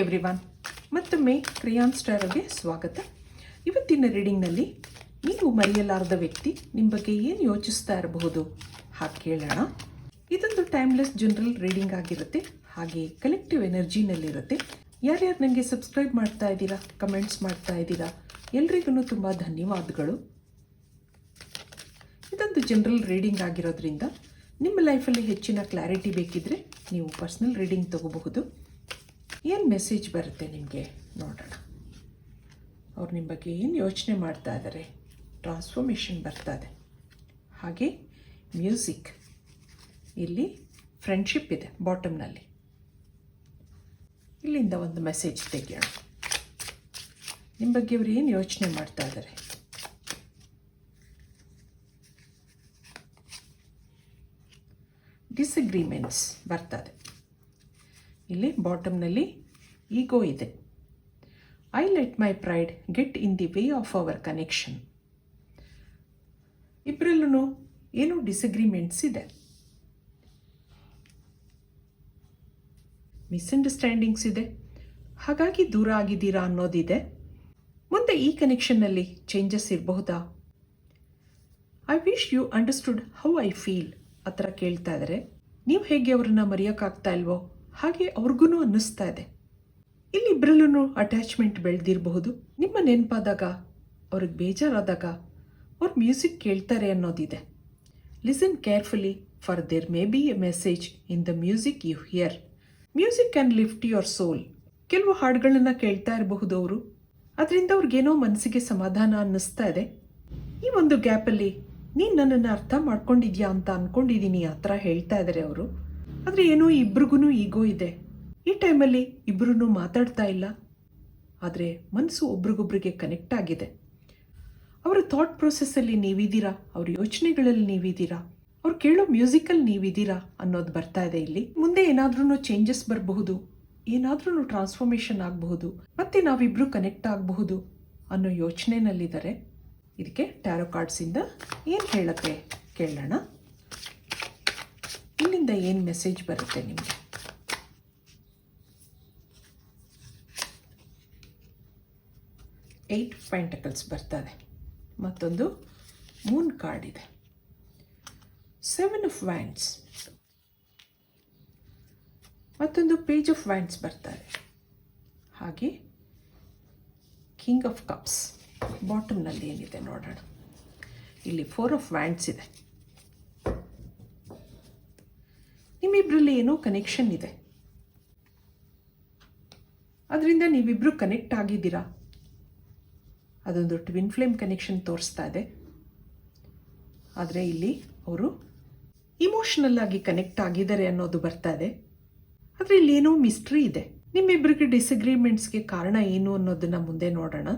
Everyone ಮತ್ತೊಮ್ಮೆ ಕ್ರಿಯಾನ್ ಸ್ಟಾರ್ಗೆ ಸ್ವಾಗತ. ಇವತ್ತಿನ ರೀಡಿಂಗ್ನಲ್ಲಿ ನೀವು ಮರೆಯಲಾರದ ವ್ಯಕ್ತಿ ನಿಮ್ಮ ಬಗ್ಗೆ ಏನು ಯೋಚಿಸ್ತಾ ಇರಬಹುದು? ಹಾಗೆ ಕೇಳೋಣ. ಇದೊಂದು ಟೈಮ್ಲೆಸ್ ಜನರಲ್ ರೀಡಿಂಗ್ ಆಗಿರುತ್ತೆ. ಹಾಗೆ ಕಲೆಕ್ಟಿವ್ ಎನರ್ಜಿನಲ್ಲಿರುತ್ತೆ ಯಾರ್ಯಾರು ನನಗೆ ಸಬ್ಸ್ಕ್ರೈಬ್ ಮಾಡ್ತಾ ಇದ್ದೀರಾ ಕಮೆಂಟ್ಸ್ ಮಾಡ್ತಾ ಇದ್ದೀರಾ ಎಲ್ರಿಗೂ ತುಂಬ ಧನ್ಯವಾದಗಳು. ಇದೊಂದು ಜನರಲ್ ರೀಡಿಂಗ್ ಆಗಿರೋದ್ರಿಂದ ನಿಮ್ಮ ಲೈಫಲ್ಲಿ ಹೆಚ್ಚಿನ ಕ್ಲಾರಿಟಿ ಬೇಕಿದ್ರೆ ನೀವು ಪರ್ಸ್ನಲ್ ರೀಡಿಂಗ್ ತಗೋಬಹುದು. ಏನು ಮೆಸೇಜ್ ಬರುತ್ತೆ ನಿಮಗೆ? ನೋಡೋಣ. ಅವ್ರು ನಿಮ್ಮ ಬಗ್ಗೆ ಏನು ಯೋಚನೆ ಮಾಡ್ತಾ ಇದ್ದಾರೆ ಟ್ರಾನ್ಸ್ಫಾರ್ಮೇಷನ್ ಬರ್ತಾ ಇದೆ. ಹಾಗೆ ಮ್ಯೂಸಿಕ್ ಇಲ್ಲಿ ಫ್ರೆಂಡ್ಶಿಪ್ ಇದೆ ಬಾಟಮ್ನಲ್ಲಿ ಇಲ್ಲಿಂದ ಒಂದು ಮೆಸೇಜ್ ತೆಗೆಯೋಣ. ನಿಮ್ಮ ಬಗ್ಗೆ ಅವ್ರು ಏನು ಯೋಚನೆ ಮಾಡ್ತಾ ಇದ್ದಾರೆ ಡಿಸಗ್ರಿಮೆಂಟ್ಸ್ ಬರ್ತದೆ ಇಲ್ಲಿ ಬಾಟಮ್ನಲ್ಲಿ ಈಗೋ ಇದೆ. I let my pride get in the way of our connection ಇಬ್ಬರಲ್ಲೂ ಏನೋ ಡಿಸಗ್ರಿಮೆಂಟ್ಸ್ ಇದೆ. ಮಿಸ್ಅಂಡರ್ಸ್ಟ್ಯಾಂಡಿಂಗ್ಸ್ ಇದೆ. ಹಾಗಾಗಿ ದೂರ ಆಗಿದ್ದೀರಾ ಅನ್ನೋದಿದೆ. ಮುಂದೆ ಈ ಕನೆಕ್ಷನ್ನಲ್ಲಿ changes ಇರಬಹುದಾ? I wish you understood how I feel ಆ ಥರ ಕೇಳ್ತಾ ಇದ್ದಾರೆ ನೀವು ಹೇಗೆ ಅವ್ರನ್ನ ಮರೆಯೋಕ್ಕಾಗ್ತಾ ಇಲ್ವೋ? ಹಾಗೆ ಅವ್ರಿಗೂ ಅನ್ನಿಸ್ತಾ ಇದೆ. ಇಲ್ಲಿ ಇಬ್ಬರಲ್ಲೂ ಅಟ್ಯಾಚ್ಮೆಂಟ್ ಬೆಳೆದಿರಬಹುದು. ನಿಮ್ಮ ನೆನಪಾದಾಗ, ಅವ್ರಿಗೆ ಬೇಜಾರಾದಾಗ ಅವ್ರು ಮ್ಯೂಸಿಕ್ ಕೇಳ್ತಾರೆ ಅನ್ನೋದಿದೆ. Listen carefully for there may be a message in the music you hear music can lift your soul ಕೆಲವು ಹಾಡುಗಳನ್ನು ಕೇಳ್ತಾ ಇರಬಹುದು ಅವರು. ಅದರಿಂದ ಅವ್ರಿಗೇನೋ ಮನಸ್ಸಿಗೆ ಸಮಾಧಾನ ಅನ್ನಿಸ್ತಾ ಇದೆ. ಈ ಒಂದು ಗ್ಯಾಪಲ್ಲಿ ನೀನು ನನ್ನನ್ನು ಅರ್ಥ ಮಾಡ್ಕೊಂಡಿದ್ಯಾ ಅಂತ ಅಂದ್ಕೊಂಡಿದ್ದೀನಿ ಆ ಥರ ಹೇಳ್ತಾ ಇದ್ದಾರೆ ಅವರು. ಆದರೆ ಏನೋ ಇಬ್ರಿಗೂ ಈಗೋ ಇದೆ. ಈ ಟೈಮಲ್ಲಿ ಇಬ್ಬರೂ ಮಾತಾಡ್ತಾ ಇಲ್ಲ. ಆದರೆ ಮನಸ್ಸು ಒಬ್ರಿಗೊಬ್ರಿಗೆ ಕನೆಕ್ಟ್ ಆಗಿದೆ. ಅವರ ಥಾಟ್ ಪ್ರೊಸೆಸ್ಸಲ್ಲಿ ನೀವಿದ್ದೀರಾ? ಅವ್ರ ಯೋಚನೆಗಳಲ್ಲಿ ನೀವಿದ್ದೀರಾ? ಅವ್ರು ಕೇಳೋ ಮ್ಯೂಸಿಕಲ್ಲಿ ನೀವಿದ್ದೀರಾ ಅನ್ನೋದು ಬರ್ತಾ ಇದೆ ಇಲ್ಲಿ. ಮುಂದೆ ಏನಾದ್ರೂ ಚೇಂಜಸ್ ಬರಬಹುದು ಏನಾದ್ರೂ ಟ್ರಾನ್ಸ್ಫಾರ್ಮೇಷನ್ ಆಗಬಹುದು, ಮತ್ತೆ ನಾವಿಬ್ರು ಕನೆಕ್ಟ್ ಆಗಬಹುದು ಅನ್ನೋ ಯೋಚನೆನಲ್ಲಿದ್ದಾರೆ. ಇದಕ್ಕೆ ಟ್ಯಾರೋ ಕಾರ್ಡ್ಸಿಂದ ಏನು ಹೇಳುತ್ತೆ ಕೇಳೋಣ. ಇಲ್ಲಿಂದ ಏನು ಮೆಸೇಜ್ ಬರುತ್ತೆ ನಿಮಗೆ? ಏಯ್ಟ್ ಪೈಂಟಕಲ್ಸ್ ಬರ್ತದೆ. ಮತ್ತೊಂದು ಮೂನ್ ಕಾರ್ಡ್ ಇದೆ. ಸೆವೆನ್ ಆಫ್ ವ್ಯಾಂಡ್ಸ್ ಮತ್ತೊಂದು ಪೇಜ್ ಆಫ್ ವ್ಯಾಂಡ್ಸ್ ಬರ್ತಾರೆ ಹಾಗೆ ಕಿಂಗ್ ಆಫ್ ಕಪ್ಸ್ ಬಾಟಮ್ನಲ್ಲಿ ಏನಿದೆ ನೋಡೋಣ. ಇಲ್ಲಿ ಫೋರ್ ಆಫ್ ವ್ಯಾಂಡ್ಸ್ ಇದೆ. ನಿಮ್ಮಿಬ್ಬರಲ್ಲಿ ಏನೋ ಕನೆಕ್ಷನ್ ಇದೆ. ಅದರಿಂದ ನೀವಿಬ್ಬರು ಕನೆಕ್ಟ್ ಆಗಿದ್ದೀರಾ? ಅದೊಂದು ಟ್ವಿನ್ ಫ್ಲೇಮ್ ಕನೆಕ್ಷನ್ ತೋರಿಸ್ತಾ ಇದೆ. ಆದರೆ ಇಲ್ಲಿ ಅವರು ಇಮೋಷ್ನಲ್ ಆಗಿ ಕನೆಕ್ಟ್ ಆಗಿದ್ದಾರೆ ಅನ್ನೋದು ಬರ್ತಾ ಇದೆ. ಆದರೆ ಏನೋ ಮಿಸ್ಟ್ರಿ ಇದೆ. ನಿಮ್ಮಿಬ್ಬರಿಗೆ ಡಿಸಗ್ರಿಮೆಂಟ್ಸ್ಗೆ ಕಾರಣ ಏನು ಅನ್ನೋದನ್ನ ಮುಂದೆ ನೋಡೋಣ.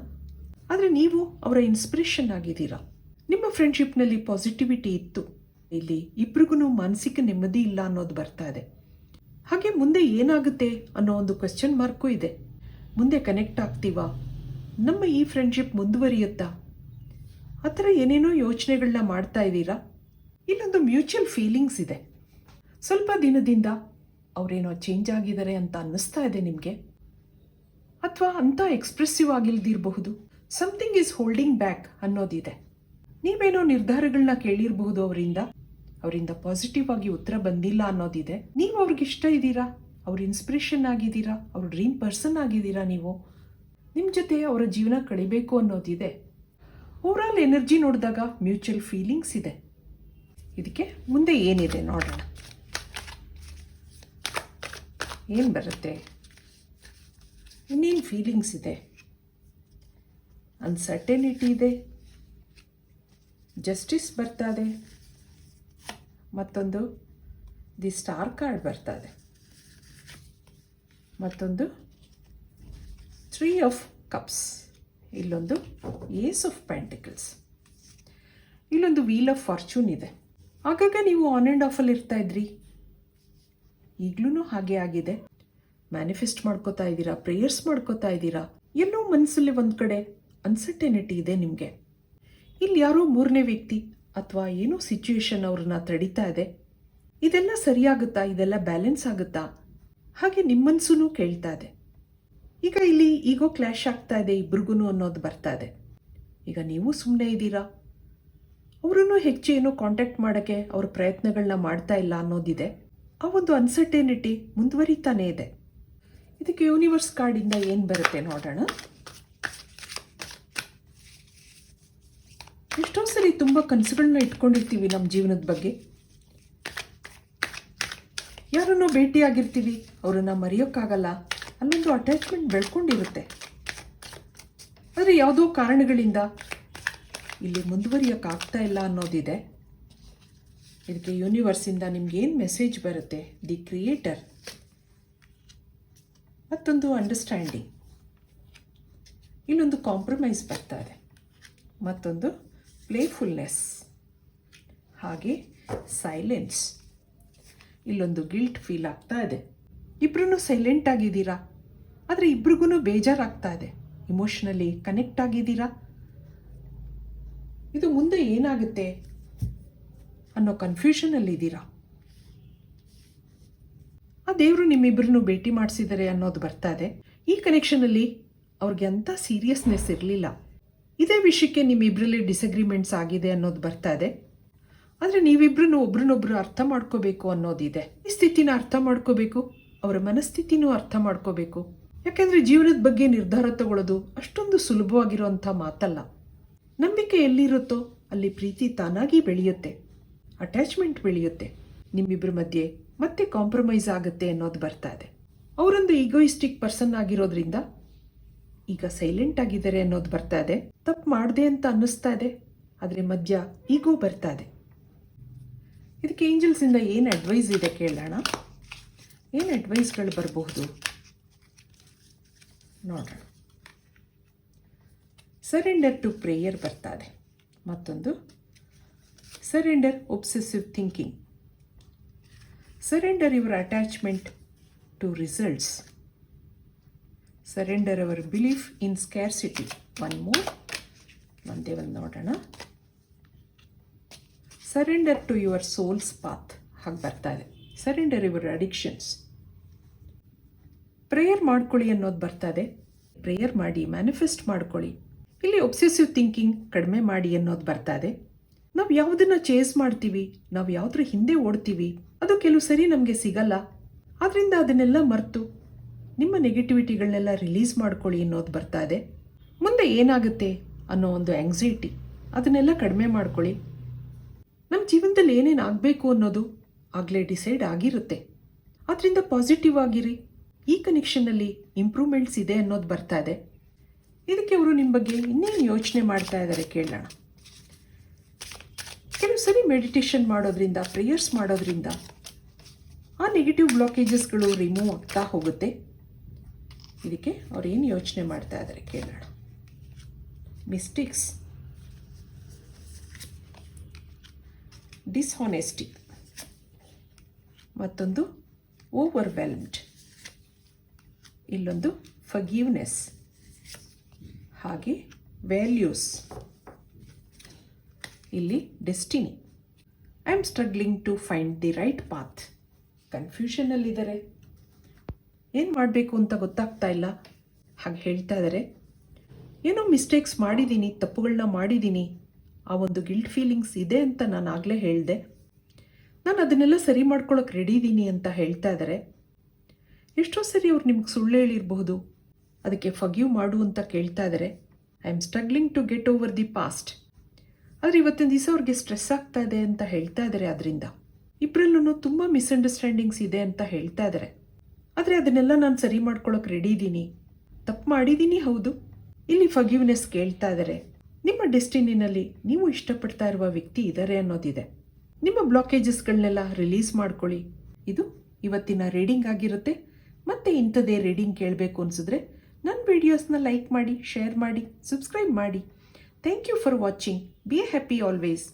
ಆದರೆ ನೀವು ಅವರ ಇನ್ಸ್ಪಿರೇಷನ್ ಆಗಿದ್ದೀರಾ. ನಿಮ್ಮ ಫ್ರೆಂಡ್ಶಿಪ್ನಲ್ಲಿ ಪಾಸಿಟಿವಿಟಿ ಇತ್ತು. ಇಲ್ಲಿ ಇಬ್ರಿಗೂ ಮಾನಸಿಕ ನೆಮ್ಮದಿ ಇಲ್ಲ ಅನ್ನೋದು ಬರ್ತಾ ಇದೆ. ಹಾಗೆ ಮುಂದೆ ಏನಾಗುತ್ತೆ ಅನ್ನೋ ಒಂದು ಕ್ವೆಶ್ಚನ್ ಮಾರ್ಕು ಇದೆ. ಮುಂದೆ ಕನೆಕ್ಟ್ ಆಗ್ತೀವಾ? ನಮ್ಮ ಈ ಫ್ರೆಂಡ್ಶಿಪ್ ಮುಂದುವರಿಯುತ್ತಾ? ಆ ಥರ ಏನೇನೋ ಯೋಚನೆಗಳನ್ನ ಮಾಡ್ತಾ ಇದ್ದೀರಾ? ಇಲ್ಲೊಂದು ಮ್ಯೂಚುವಲ್ ಫೀಲಿಂಗ್ಸ್ ಇದೆ. ಸ್ವಲ್ಪ ದಿನದಿಂದ ಅವರೇನೋ ಚೇಂಜ್ ಆಗಿದ್ದಾರೆ ಅಂತ ಅನ್ನಿಸ್ತಾ ಇದೆ ನಿಮಗೆ? ಅಥವಾ ಅಂಥ ಎಕ್ಸ್ಪ್ರೆಸಿವ್ ಆಗಿಲ್ದಿರಬಹುದು? ಸಮಥಿಂಗ್ ಈಸ್ ಹೋಲ್ಡಿಂಗ್ ಬ್ಯಾಕ್ ಅನ್ನೋದಿದೆ. ನೀವೇನೋ ನಿರ್ಧಾರಗಳನ್ನ ಕೇಳಿರಬಹುದು ಅವರಿಂದ? ಅವರಿಂದ ಪಾಸಿಟಿವ್ ಆಗಿ ಉತ್ತರ ಬಂದಿಲ್ಲ ಅನ್ನೋದಿದೆ. ನೀವು ಅವ್ರಿಗೆ ಇಷ್ಟ ಇದ್ದೀರಾ? ಅವ್ರ ಇನ್ಸ್ಪಿರೇಷನ್ ಆಗಿದ್ದೀರಾ? ಅವ್ರ ಡ್ರೀಮ್ ಪರ್ಸನ್ ಆಗಿದ್ದೀರಾ ನೀವು? ನಿಮ್ಮ ಜೊತೆ ಅವರ ಜೀವನ ಕಳಿಬೇಕು ಅನ್ನೋದಿದೆ. ಓವರಾಲ್ ಎನರ್ಜಿ ನೋಡಿದಾಗ ಮ್ಯೂಚುವಲ್ ಫೀಲಿಂಗ್ಸ್ ಇದೆ. ಇದಕ್ಕೆ ಮುಂದೆ ಏನಿದೆ ನೋಡೋಣ. ಏನು ಬರುತ್ತೆ? ಇನ್ನೇನು ಫೀಲಿಂಗ್ಸ್ ಇದೆ? ಅನ್ಸರ್ಟೆನಿಟಿ ಇದೆ. ಜಸ್ಟಿಸ್ ಬರ್ತದೆ ಮತ್ತೊಂದು ದಿ ಸ್ಟಾರ್ ಕಾರ್ಡ್ ಬರ್ತದೆ. ಮತ್ತೊಂದು ತ್ರೀ ಆಫ್ ಕಪ್ಸ್. ಇಲ್ಲೊಂದು ಏಸ್ ಆಫ್ ಪ್ಯಾಂಟಿಕಲ್ಸ್ ಇಲ್ಲೊಂದು ವೀಲ್ ಆಫ್ ಫಾರ್ಚೂನ್ ಇದೆ. ಆಗಾಗ ನೀವು ಆನ್ ಆ್ಯಂಡ್ ಆಫಲ್ಲಿ ಇರ್ತಾ ಇದ್ರಿ. ಈಗಲೂ ಹಾಗೆ ಆಗಿದೆ. ಮ್ಯಾನಿಫೆಸ್ಟ್ ಮಾಡ್ಕೋತಾ ಇದ್ದೀರಾ? ಪ್ರೇಯರ್ಸ್ ಮಾಡ್ಕೋತಾ ಇದ್ದೀರಾ? ಎಲ್ಲೋ ಮನಸ್ಸಲ್ಲಿ ಒಂದು ಕಡೆ ಅನ್ಸರ್ಟೆನಿಟಿ ಇದೆ ನಿಮಗೆ. ಇಲ್ಲಿ ಯಾರೋ ಮೂರನೇ ವ್ಯಕ್ತಿ ಅಥವಾ ಏನೋ ಸಿಚುವೇಶನ್ ಅವ್ರನ್ನ ತಡಿತಾ ಇದೆ? ಇದೆಲ್ಲ ಸರಿಯಾಗುತ್ತಾ? ಇದೆಲ್ಲ ಬ್ಯಾಲೆನ್ಸ್ ಆಗುತ್ತಾ? ಹಾಗೆ ನಿಮ್ಮನ್ಸೂ ಕೇಳ್ತಾ ಇದೆ. ಈಗ ಇಲ್ಲಿ ಈಗೋ ಕ್ಲಾಶ್ ಆಗ್ತಾ ಇದೆ ಇಬ್ರಿಗೂ ಅನ್ನೋದು ಬರ್ತಾ ಇದೆ. ಈಗ ನೀವು ಸುಮ್ಮನೆ ಇದ್ದೀರಾ? ಅವರನ್ನು ಹೆಚ್ಚು ಏನೋ ಕಾಂಟ್ಯಾಕ್ಟ್ ಮಾಡೋಕ್ಕೆ ಅವ್ರ ಪ್ರಯತ್ನಗಳನ್ನ ಮಾಡ್ತಾ ಇಲ್ಲ ಅನ್ನೋದಿದೆ. ಆ ಒಂದು ಅನ್ಸರ್ಟೇನಿಟಿ ಮುಂದುವರಿತಾನೇ ಇದೆ. ಇದಕ್ಕೆ ಯೂನಿವರ್ಸ್ ಕಾರ್ಡಿಂದ ಏನು ಬರುತ್ತೆ ನೋಡೋಣ? ಸರಿ ತುಂಬ ಕನಸುಗಳನ್ನ ಇಟ್ಕೊಂಡಿರ್ತೀವಿ ನಮ್ಮ ಜೀವನದ ಬಗ್ಗೆ. ಯಾರನ್ನೋ ಭೇಟಿಯಾಗಿರ್ತೀವಿ, ಅವರನ್ನು ಮರೆಯೋಕ್ಕಾಗಲ್ಲ ಅಲ್ಲೊಂದು ಅಟ್ಯಾಚ್ಮೆಂಟ್ ಬೆಳ್ಕೊಂಡಿರುತ್ತೆ. ಆದರೆ ಯಾವುದೋ ಕಾರಣಗಳಿಂದ ಇಲ್ಲಿ ಮುಂದುವರಿಯೋಕ್ಕಾಗ್ತಾ ಇಲ್ಲ ಅನ್ನೋದಿದೆ. ಇದಕ್ಕೆ ಯೂನಿವರ್ಸಿಂದ ನಿಮ್ಗೆ ಏನು ಮೆಸೇಜ್ ಬರುತ್ತೆ? ದಿ ಕ್ರಿಯೇಟರ್ ಮತ್ತೊಂದು ಅಂಡರ್ಸ್ಟ್ಯಾಂಡಿಂಗ್ ಇನ್ನೊಂದು ಕಾಂಪ್ರಮೈಸ್ ಬರ್ತಾ ಇದೆ. ಮತ್ತೊಂದು ಪ್ಲೇಫುಲ್ನೆಸ್ ಹಾಗೆ ಸೈಲೆನ್ಸ್ ಇಲ್ಲೊಂದು ಗಿಲ್ಟ್ ಫೀಲ್ ಆಗ್ತಾ ಇದೆ. ಇಬ್ಬರೂ ಸೈಲೆಂಟ್ ಆಗಿದ್ದೀರಾ? ಆದರೆ ಇಬ್ರಿಗೂ ಬೇಜಾರಾಗ್ತಾ ಇದೆ. ಇಮೋಷ್ನಲಿ ಕನೆಕ್ಟ್ ಆಗಿದ್ದೀರಾ? ಇದು ಮುಂದೆ ಏನಾಗುತ್ತೆ ಅನ್ನೋ ಕನ್ಫ್ಯೂಷನಲ್ಲಿದ್ದೀರಾ ಆ ದೇವರು ನಿಮ್ಮಿಬ್ಬರನ್ನು ಭೇಟಿ ಮಾಡಿಸಿದ್ದಾರೆ ಅನ್ನೋದು ಬರ್ತಾ ಇದೆ. ಈ ಕನೆಕ್ಷನಲ್ಲಿ ಅವ್ರಿಗೆ ಅಂಥ ಸೀರಿಯಸ್ನೆಸ್ ಇರಲಿಲ್ಲ. ಇದೇ ವಿಷಯಕ್ಕೆ ನಿಮ್ಮಿಬ್ಬರಲ್ಲಿ ಡಿಸಗ್ರಿಮೆಂಟ್ಸ್ ಆಗಿದೆ ಅನ್ನೋದು ಬರ್ತಾ ಇದೆ. ಆದರೆ ನೀವಿಬ್ರು ಒಬ್ರನ್ನೊಬ್ರು ಅರ್ಥ ಮಾಡ್ಕೋಬೇಕು ಅನ್ನೋದಿದೆ. ಈ ಸ್ಥಿತಿನ ಅರ್ಥ ಮಾಡ್ಕೋಬೇಕು, ಅವರ ಮನಸ್ಥಿತಿನೂ ಅರ್ಥ ಮಾಡ್ಕೋಬೇಕು. ಯಾಕೆಂದರೆ ಜೀವನದ ಬಗ್ಗೆ ನಿರ್ಧಾರ ತಗೊಳ್ಳೋದು ಅಷ್ಟೊಂದು ಸುಲಭವಾಗಿರುವಂಥ ಮಾತಲ್ಲ. ನಂಬಿಕೆ ಎಲ್ಲಿರುತ್ತೋ ಅಲ್ಲಿ ಪ್ರೀತಿ ತಾನಾಗಿ ಬೆಳೆಯುತ್ತೆ. ಅಟ್ಯಾಚ್ಮೆಂಟ್ ಬೆಳೆಯುತ್ತೆ. ನಿಮ್ಮಿಬ್ಬರ ಮಧ್ಯೆ ಮತ್ತೆ ಕಾಂಪ್ರಮೈಸ್ ಆಗುತ್ತೆ ಅನ್ನೋದು ಬರ್ತಾ ಇದೆ. ಅವರೊಂದು ಈಗೋಯಿಸ್ಟಿಕ್ ಪರ್ಸನ್ ಆಗಿರೋದ್ರಿಂದ ಈಗ ಸೈಲೆಂಟ್ ಆಗಿದ್ದಾರೆ ಅನ್ನೋದು ಬರ್ತಾ ಇದೆ. ತಪ್ಪು ಮಾಡಿದೆ ಅಂತ ಅನ್ನಿಸ್ತಾ ಇದೆ. ಆದರೆ ಮಧ್ಯ ಈಗೂ ಬರ್ತಾ ಇದೆ. ಇದಕ್ಕೆ ಏಂಜಲ್ಸಿಂದ ಏನು ಅಡ್ವೈಸ್ ಇದೆ ಕೇಳೋಣ? ಏನು ಅಡ್ವೈಸ್ಗಳು ಬರಬಹುದು? ನೋಡೋಣ. ಸರೆಂಡರ್ ಟು ಪ್ರೇಯರ್ ಬರ್ತಾ ಇದೆ. ಮತ್ತೊಂದು. Surrender obsessive thinking surrender your attachment to results surrender our belief in scarcity one more ಒಂದೇ ಒಂದು ನೋಡೋಣ. Surrender to your soul's path ಹಾಗೆ ಬರ್ತಾ ಇದೆ. ಸರೆಂಡರ್ ಯುವರ್ ಅಡಿಕ್ಷನ್ಸ್ ಪ್ರೇಯರ್ ಮಾಡ್ಕೊಳ್ಳಿ ಅನ್ನೋದು ಬರ್ತಾ ಇದೆ. ಪ್ರೇಯರ್ ಮಾಡಿ ಮ್ಯಾನಿಫೆಸ್ಟ್ ಮಾಡ್ಕೊಳ್ಳಿ. ಇಲ್ಲಿ ಒಬ್ಸೆಸಿವ್ ಥಿಂಕಿಂಗ್ ಕಡಿಮೆ ಮಾಡಿ ಅನ್ನೋದು ಬರ್ತಾ ಇದೆ. ನಾವು ಯಾವುದನ್ನ ಚೇಸ್ ಮಾಡ್ತೀವಿ, ನಾವು ಯಾವುದ್ರ ಹಿಂದೆ ಓಡ್ತೀವಿ, ಅದು ಕೆಲವು ಸರಿ ನಮಗೆ ಸಿಗಲ್ಲ. ಆದ್ದರಿಂದ ಅದನ್ನೆಲ್ಲ ಮರೆತು ನಿಮ್ಮ ನೆಗೆಟಿವಿಟಿಗಳನ್ನೆಲ್ಲ ರಿಲೀಸ್ ಮಾಡ್ಕೊಳ್ಳಿ ಅನ್ನೋದು ಬರ್ತಾ ಇದೆ. ಮುಂದೆ ಏನಾಗುತ್ತೆ ಅನ್ನೋ ಒಂದು ಆಂಗ್ಸೈಟಿ ಅದನ್ನೆಲ್ಲ ಕಡಿಮೆ ಮಾಡ್ಕೊಳ್ಳಿ. ನಮ್ಮ ಜೀವನದಲ್ಲಿ ಏನೇನು ಆಗಬೇಕು ಅನ್ನೋದು ಆಗಲೇ ಡಿಸೈಡ್ ಆಗಿರುತ್ತೆ. ಅದರಿಂದ ಪಾಸಿಟಿವ್ ಆಗಿರಿ. ಈ ಕನೆಕ್ಷನ್ನಲ್ಲಿ ಇಂಪ್ರೂವ್ಮೆಂಟ್ಸ್ ಇದೆ ಅನ್ನೋದು ಬರ್ತಾ ಇದೆ. ಇದಕ್ಕೆ ಅವರು ನಿಮ್ಮ ಬಗ್ಗೆ ಇನ್ನೇನು ಯೋಚನೆ ಮಾಡ್ತಾ ಇದ್ದಾರೆ ಕೇಳೋಣ. ಕೆಲವು ಸರಿ ಮೆಡಿಟೇಷನ್ ಮಾಡೋದ್ರಿಂದ ಪ್ರೇಯರ್ಸ್ ಮಾಡೋದ್ರಿಂದ ಆ ನೆಗೆಟಿವ್ ಬ್ಲಾಕೇಜಸ್ಗಳು ರಿಮೂವ್ ಆಗ್ತಾ ಹೋಗುತ್ತೆ. ಇದಕ್ಕೆ ಅವ್ರು ಏನು ಯೋಚನೆ ಮಾಡ್ತಾ ಇದ್ದಾರೆ ಕೇಳೋಣ. ಮಿಸ್ಟೇಕ್ಸ್ ಡಿಸ್ಹಾನೆಸ್ಟಿ ಮತ್ತೊಂದು ಓವರ್ವೆಲ್ಮ್ಡ್ ಇಲ್ಲೊಂದು ಫಗೀವ್ನೆಸ್ ಹಾಗೆ ವ್ಯಾಲ್ಯೂಸ್ ಇಲ್ಲಿ destiny I am struggling to find the right path ಕನ್ಫ್ಯೂಷನಲ್ಲಿದ್ದಾರೆ ಏನು ಮಾಡಬೇಕು ಅಂತ ಗೊತ್ತಾಗ್ತಾ ಇಲ್ಲ. ಹಾಗೆ ಹೇಳ್ತಾ ಇದ್ದಾರೆ ಏನೋ ಮಿಸ್ಟೇಕ್ಸ್ ಮಾಡಿದ್ದೀನಿ ತಪ್ಪುಗಳನ್ನ ಮಾಡಿದ್ದೀನಿ ಆ ಒಂದು ಗಿಲ್ಟ್ ಫೀಲಿಂಗ್ಸ್ ಇದೆ ಅಂತ ನಾನು ಆಗಲೇ ಹೇಳಿದೆ. ನಾನು ಅದನ್ನೆಲ್ಲ ಸರಿ ಮಾಡ್ಕೊಳ್ಳೋಕೆ ರೆಡಿ ಇದ್ದೀನಿ ಅಂತ ಹೇಳ್ತಾ ಇದ್ದಾರೆ ಎಷ್ಟೋ ಸರಿ ಅವ್ರು ನಿಮ್ಗೆ ಸುಳ್ಳು ಹೇಳಿರಬಹುದು. ಅದಕ್ಕೆ ಫಗ್ಯೂ ಮಾಡು ಅಂತ ಕೇಳ್ತಾ ಇದ್ದಾರೆ I am struggling to get over the past ಆದರೆ ಇವತ್ತಿನ ದಿವಸ ಅವ್ರಿಗೆ ಸ್ಟ್ರೆಸ್ ಆಗ್ತಾ ಇದೆ ಅಂತ ಹೇಳ್ತಾ ಇದ್ದಾರೆ ಅದರಿಂದ ಇಬ್ಬರಲ್ಲೂ ತುಂಬ ಮಿಸ್ಅಂಡರ್ಸ್ಟ್ಯಾಂಡಿಂಗ್ಸ್ ಇದೆ ಅಂತ ಹೇಳ್ತಾ ಇದ್ದಾರೆ ಆದರೆ ಅದನ್ನೆಲ್ಲ ನಾನು ಸರಿ ಮಾಡ್ಕೊಳ್ಳೋಕೆ ರೆಡಿ ಇದ್ದೀನಿ ತಪ್ಪು ಮಾಡಿದ್ದೀನಿ ಹೌದು. ಇಲ್ಲಿ ಫಗ್ಯೂನೆಸ್ ಕೇಳ್ತಾ ಇದ್ದಾರೆ ನಿಮ್ಮ ಡೆಸ್ಟಿನಿನಲ್ಲಿ ನೀವು ಇಷ್ಟಪಡ್ತಾ ಇರುವ ವ್ಯಕ್ತಿ ಇದ್ದಾರೆ ಅನ್ನೋದಿದೆ. ನಿಮ್ಮ ಬ್ಲಾಕೇಜಸ್ಗಳನ್ನೆಲ್ಲ ರಿಲೀಸ್ ಮಾಡ್ಕೊಳ್ಳಿ. ಇದು ಇವತ್ತಿನ ರೀಡಿಂಗ್ ಆಗಿರುತ್ತೆ. ಮತ್ತೆ ಇಂಥದೇ ರೀಡಿಂಗ್ ಕೇಳಬೇಕು ಅನಿಸಿದ್ರೆ ನನ್ನ ವಿಡಿಯೋಸ್ನ ಲೈಕ್ ಮಾಡಿ ಶೇರ್ ಮಾಡಿ ಸಬ್ಸ್ಕ್ರೈಬ್ ಮಾಡಿ. Thank you for watching be happy always